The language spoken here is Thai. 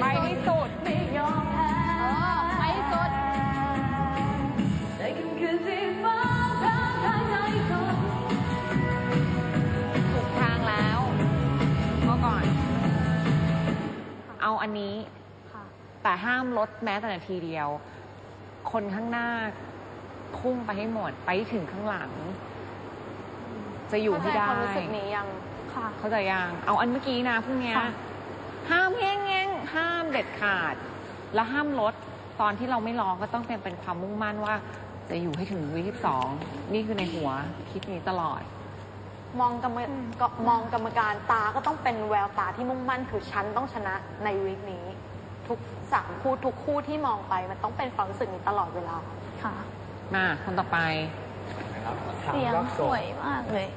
ไม่ให้สุดไม่ยอมแพ้ไม่สุดถูกทางแล้วก็ก่อน เอาอันนี้ แต่ห้ามลดแม้แต่นาทีเดียว คนข้างหน้าพุ่งไปให้หมดไปถึงข้างหลัง จะอยู่ให้ได้เข้าใจความรู้สึกนี้ยังเข้าใจยัง เอาอันเมื่อกี้นะพรุ่งนี้ห้ามเฮง ห้ามเด็ดขาด และห้ามลด ตอนที่เราไม่ร้องก็ต้องเป็นเป็นความมุ่งมั่นว่า จะอยู่ให้ถึงวีที่สองนี่คือในหัวคิดนี้ตลอด มองกรรมก็มองกรรมการตาก็ต้องเป็นแววตาที่มุ่งมั่นคือฉันต้องชนะในวีคนี้ ทุกสามคู่ทุกคู่ที่มองไปมันต้องเป็นความรู้สึกนี้ตลอดเวลาค่ะ มาคนต่อไป เสียงสวยมากเลย